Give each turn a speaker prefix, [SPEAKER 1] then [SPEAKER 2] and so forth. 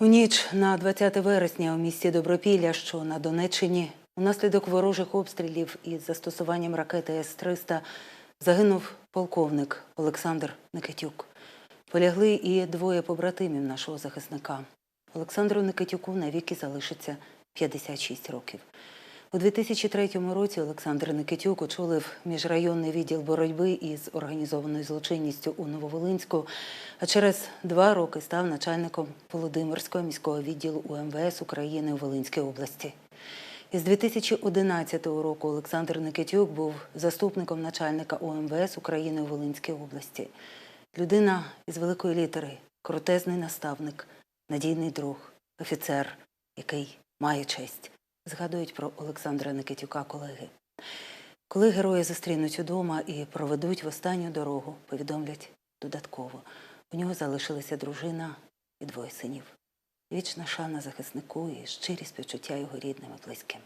[SPEAKER 1] У ніч на 20 вересня у місті Добропілля, що на Донеччині, унаслідок ворожих обстрілів із застосуванням ракети С-300 загинув полковник Олександр Никитюк. Полягли і двоє побратимів нашого захисника. Олександру Никитюку навіки залишиться 56 років. У 2003 році Олександр Никитюк очолив міжрайонний відділ боротьби із організованою злочинністю у Нововолинську, а через два роки став начальником Володимирського міського відділу УМВС України у Волинській області. Із 2011 року Олександр Никитюк був заступником начальника УМВС України у Волинській області. Людина із великої літери, крутезний наставник, надійний друг, офіцер, який має честь. Згадують про Олександра Никитюка колеги. Коли герої зустрінуть удома і проведуть в останню дорогу, повідомлять додатково. У нього залишилася дружина і двоє синів. Вічна шана захиснику і щирі співчуття його рідним і близьким.